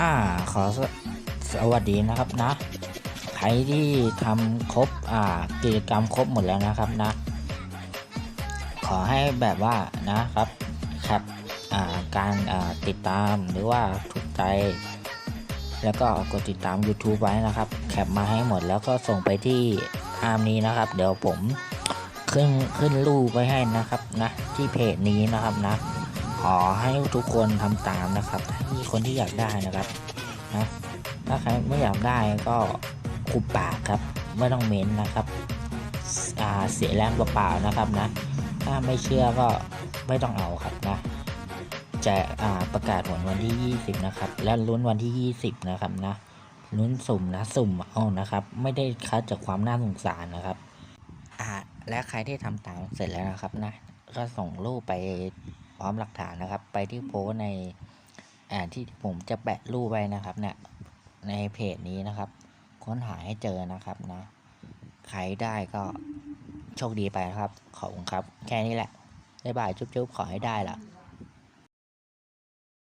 อ่าขอสวัสดีนะครับนะ ใครที่ทำครบอ่ากิจกรรมครบหมดแล้วนะครับนะ ขอให้แบบว่านะครับแคปอ่าการอ่าติดตามหรือว่าถูกใจแล้วก็กดติดตาม YouTube ไว้นะครับ แคปมาให้หมดแล้วก็ส่งไปที่อาร์มนี้นะครับ เดี๋ยวผมขึ้นขึ้นรูปไว้ให้นะครับนะ ที่เพจนี้นะครับนะ ขอให้ทุกคนทำตามนะครับถ้ามีคนที่อยากได้นะครับนะถ้าใครไม่อยากได้ก็คุบปากครับไม่ต้องเม้นนะครับเสียแรงเปล่าๆนะครับนะ ถ้าไม่เชื่อก็ไม่ต้องเอาครับนะ จะประกาศผลวันที่ 20 นะครับ และลุ้นวันที่ 20 นะครับนะลุ้นสุ่มนะสุ่มเอานะครับ ไม่ได้คัดจากความน่าสงสารนะครับอ่าและใครที่ทำตามเสร็จแล้วนะครับนะ ก็ส่งรูปไป พร้อมหลักฐานนะครับ ไปที่โพสในอ่าที่ผมจะแปะรูปไว้นะครับเนี่ยในเพจนี้นะครับ ค้นหาให้เจอนะครับนะใครได้ก็โชคดีไปนะครับขอบคุณครับ แค่นี้แหละบ๊ายบายจุ๊บๆขอให้ได้ล่ะ